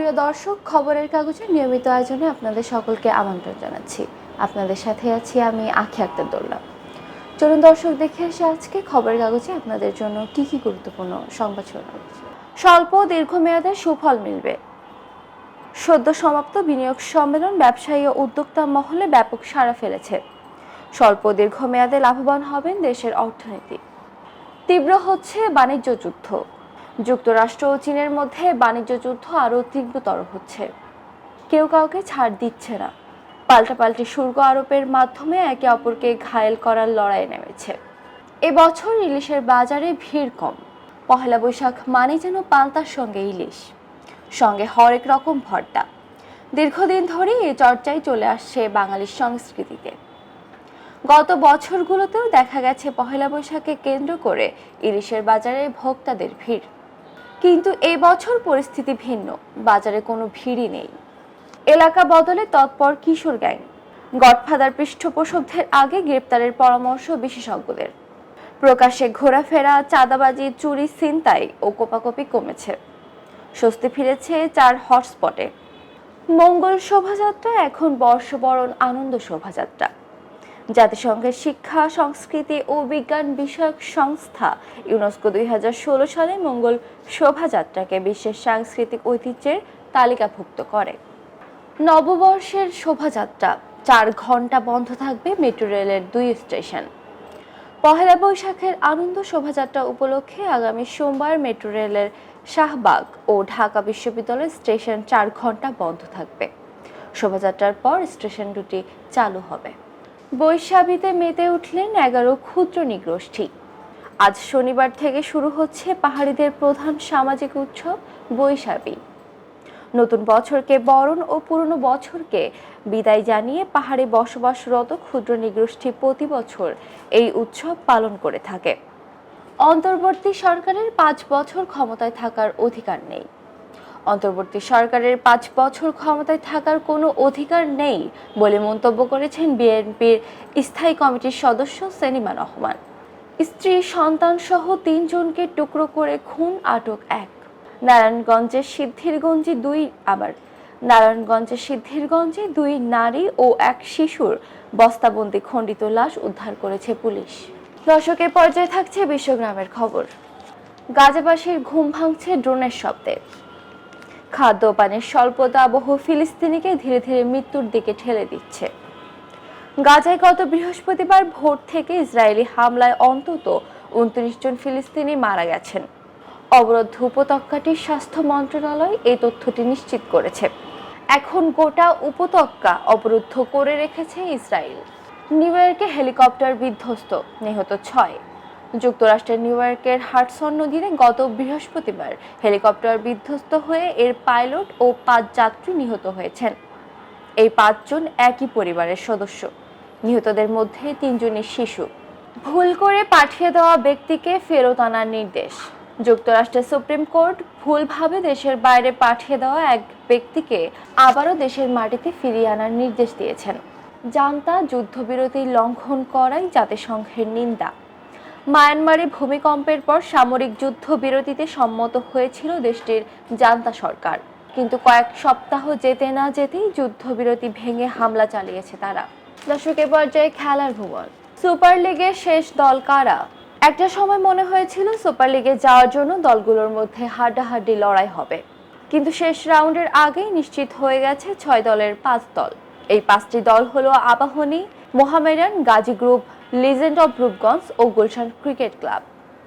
সুপ্রিয় দর্শক, খবরের কাগজের নিয়মিত আয়োজনে আপনাদের সকলকে আমন্ত্রণ জানাচ্ছি। আপনাদের সাথে আছি আমি আখি আক্তার দোল্লা চলুন দর্শক, দেখে আসি আজকে খবরের কাগজে আপনাদের জন্য কি কি গুরুত্বপূর্ণ সংবাদ। স্বল্প দীর্ঘমেয়াদে সুফল মিলবে। সদ্য সমাপ্ত বিনিয়োগ সম্মেলন ব্যবসায়ী ও উদ্যোক্তা মহলে ব্যাপক সাড়া ফেলেছে। স্বল্প দীর্ঘমেয়াদে লাভবান হবেন দেশের অর্থনীতি। তীব্র হচ্ছে বাণিজ্য যুদ্ধ। যুক্তরাষ্ট্র ও চীনের মধ্যে বাণিজ্য যুদ্ধ আরও তীব্রতর হচ্ছে। কেউ কাউকে ছাড় দিচ্ছে না। পাল্টাপাল্টি শুল্ক আরোপের মাধ্যমে একে অপরকে ঘায়েল করার লড়াই নেমেছে। এবছর ইলিশের বাজারে ভিড় কম। পহেলা বৈশাখ মানে যেন পান্তার সঙ্গে ইলিশ। সঙ্গে হরেক রকম ভর্তা। দীর্ঘদিন ধরেই এই চর্চায় চলে আসছে বাঙালির সংস্কৃতিতে। গত বছরগুলোতেও দেখা গেছে পহেলা বৈশাখকে কেন্দ্র করে ইলিশের বাজারে ভোক্তাদের ভিড়। কিন্তু এই বছর পরিস্থিতি ভিন্ন। বাজারে কোনো ভিড়ই নেই। এলাকা বদলে তৎপর কিশোর গ্যাং। গডফাদার পৃষ্ঠপোষকদের আগে গ্রেপ্তারের পরামর্শ বিশেষজ্ঞদের। প্রকাশ্যে ঘোরাফেরা, চাঁদাবাজি, চুরি, ছিনতাই ও কোপাকপি কমেছে। স্বস্তি ফিরেছে চার হটস্পটে। মঙ্গল শোভাযাত্রা এখন বর্ষবরণ আনন্দ শোভাযাত্রা। জাতিসংঘের শিক্ষা, সংস্কৃতি ও বিজ্ঞান বিষয়ক সংস্থা ইউনেস্কো দুই হাজার ষোলো সালে মঙ্গল শোভাযাত্রাকে বিশ্বের সাংস্কৃতিক ঐতিহ্যের তালিকাভুক্ত করে। নববর্ষের শোভাযাত্রা, চার ঘণ্টা বন্ধ থাকবে মেট্রো রেলের দুই স্টেশন। পহেলা বৈশাখের আনন্দ শোভাযাত্রা উপলক্ষে আগামী সোমবার মেট্রো রেলের শাহবাগ ও ঢাকা বিশ্ববিদ্যালয় স্টেশন চার ঘণ্টা বন্ধ থাকবে। শোভাযাত্রার পর স্টেশন দুটি চালু হবে। বৈশাখীতে মেতে উঠলেন এগারো ক্ষুদ্র নিগোষ্ঠী। আজ শনিবার থেকে শুরু হচ্ছে পাহাড়িদের প্রধান সামাজিক উৎসব বৈশাখী। নতুন বছরকে বরণ ও পুরনো বছরকে বিদায় জানিয়ে পাহাড়ে বসবাসরত ক্ষুদ্র নিগোষ্ঠী প্রতি বছর এই উৎসব পালন করে থাকে। অন্তর্বর্তী সরকারের পাঁচ বছর ক্ষমতায় থাকার অধিকার নেই। অন্তর্বর্তী সরকারের পাঁচ বছর ক্ষমতায় থাকার কোনো অধিকার নেই বলে মন্তব্য করেছেন বিএনপির স্থায়ী কমিটির সদস্য সেলিমা রহমান। স্ত্রী, সন্তান সহ তিনজনকে টুকরো করে খুন, আটক এক। নারায়ণগঞ্জের সিদ্ধিরগঞ্জে দুই, আবার নারায়ণগঞ্জের সিদ্ধিরগঞ্জে দুই নারী ও এক শিশুর বস্তাবন্দি খণ্ডিত লাশ উদ্ধার করেছে পুলিশ। দর্শকের পর্যায়ে থাকছে বিশ্বগ্রামের খবর। গাজাবাসীর ঘুম ভাঙছে ড্রোনের শব্দে। খাদ্য পানির স্বল্পতা বহু ফিলিস্তিনিকে ধীরে ধীরে মৃত্যুর দিকে ঠেলে দিচ্ছে। গাজায় গত বৃহস্পতিবার ভোর থেকে ইসরায়েলি হামলায় অন্তত উনত্রিশ জন ফিলিস্তিনি মারা গেছেন। অবরুদ্ধ উপত্যকাটির স্বাস্থ্য মন্ত্রণালয় এই তথ্যটি নিশ্চিত করেছে। এখন গোটা উপত্যকা অবরুদ্ধ করে রেখেছে ইসরায়েল। নিউ ইয়র্কে হেলিকপ্টার বিধ্বস্ত, নিহত ছয়। যুক্তরাষ্ট্রের নিউ ইয়র্কের হাডসন নদীতে গত বৃহস্পতিবার হেলিকপ্টার বিধ্বস্ত হয়ে এর পাইলট ও পাঁচ যাত্রী নিহত হয়েছেন। এই পাঁচজন একই পরিবারের সদস্য। নিহতদের মধ্যে তিনজনের শিশু। ভুল করে পাঠিয়ে দেওয়া ব্যক্তিকে ফেরত আনার নির্দেশ। যুক্তরাষ্ট্রের সুপ্রিম কোর্ট ভুলভাবে দেশের বাইরে পাঠিয়ে দেওয়া এক ব্যক্তিকে আবারও দেশের মাটিতে ফিরিয়ে আনার নির্দেশ দিয়েছেন। জানতা যুদ্ধবিরতি লঙ্ঘন করাই জাতিসংঘের নিন্দা। মায়ানমারে ভূমিকম্পের পর সামরিক যুদ্ধবিরতিতে সম্মত হয়েছিল দেশটির জান্তা সরকার। কিন্তু কয়েক সপ্তাহ যেতে না যেতেই যুদ্ধবিরতি ভেঙে হামলা চালিয়েছে তারা। দর্শকের পর্যায়ে খেলার ভুবন সুপার লিগের শেষ দল কারা? একটা সময় মনে হয়েছিল সুপার লিগে যাওয়ার জন্য দলগুলোর মধ্যে হাড্ডাহাড্ডি লড়াই হবে। কিন্তু শেষ রাউন্ডের আগেই নিশ্চিত হয়ে গেছে ছয় দলের পাঁচ দল। এই পাঁচটি দল হলো Abahani, Mohammedan, Gazi group legend of Rupganj O Gulshan cricket club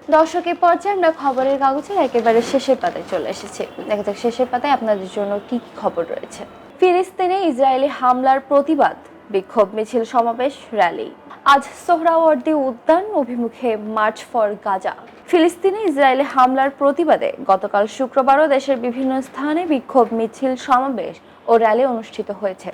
দর্শকের পর্যায়ে আমরা খবরের কাগজের একেবারে শেষের পাতায় চলে এসেছি। দেখা যাক শেষের পাতায় আপনাদের জন্য কি কি খবর রয়েছে। ফিলিস্তিনে ইসরায়েলি হামলার প্রতিবাদ, বিক্ষোভ, মিছিল, সমাবেশ, র্যালি। আজ সোহরাওয়ার্দী উদ্যান অভিমুখে মার্চ ফর গাজা। ফিলিস্তিনে ইসরায়েলি হামলার প্রতিবাদে গতকাল শুক্রবারও দেশের বিভিন্ন স্থানে বিক্ষোভ, মিছিল, সমাবেশ ও র্যালি অনুষ্ঠিত হয়েছে।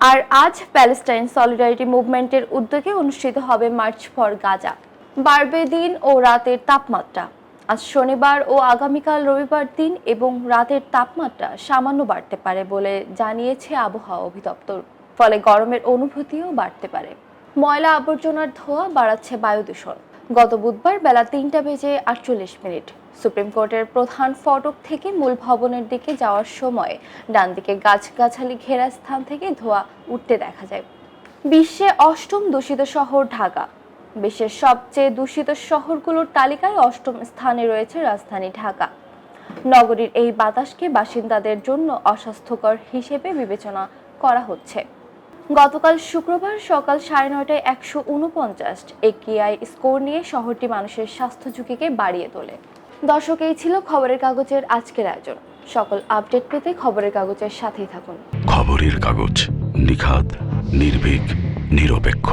আর আজ প্যালেস্টাইন সলিডারিটি মুভমেন্টের উদ্যোগে অনুষ্ঠিত হবে মার্চ ফর গাজা বাড়বে দিন ও রাতের তাপমাত্রা। আজ শনিবার ও আগামীকাল রবিবার দিন এবং রাতের তাপমাত্রা সামান্য বাড়তে পারে বলে জানিয়েছে আবহাওয়া অধিদপ্তর। ফলে গরমের অনুভূতিও বাড়তে পারে। ময়লা আবর্জনার ধোঁয়া বাড়াচ্ছে বায়ু দূষণ গত বুধবার বেলা তিনটা বেজে আটচল্লিশ মিনিট। সুপ্রিম কোর্টের প্রধান ফটক থেকে মূল ভবনের দিকে যাওয়ার সময় ডান দিকে গাছগাছালি ঘেরা স্থান থেকে ধোঁয়া উঠতে দেখা যায়। বিশ্বে অষ্টম দূষিত শহর ঢাকা। বিশ্বের সবচেয়ে দূষিত শহরগুলোর তালিকায় অষ্টম স্থানে রয়েছে রাজধানী ঢাকা। নগরীর এই বাতাসকে বাসিন্দাদের জন্য অস্বাস্থ্যকর হিসেবে বিবেচনা করা হচ্ছে। গতকাল শুক্রবার সকাল সাড়ে নয়টায় একশো উনপঞ্চাশ একিআই স্কোর নিয়ে শহরটি মানুষের স্বাস্থ্য ঝুঁকিকে বাড়িয়ে তোলে। দর্শক, এই ছিল খবরের কাগজের আজকের আয়োজন। সকল আপডেট পেতে খবরের কাগজের সাথেই থাকুন। খবরের কাগজ নিখাত নির্ভীক, নিরপেক্ষ।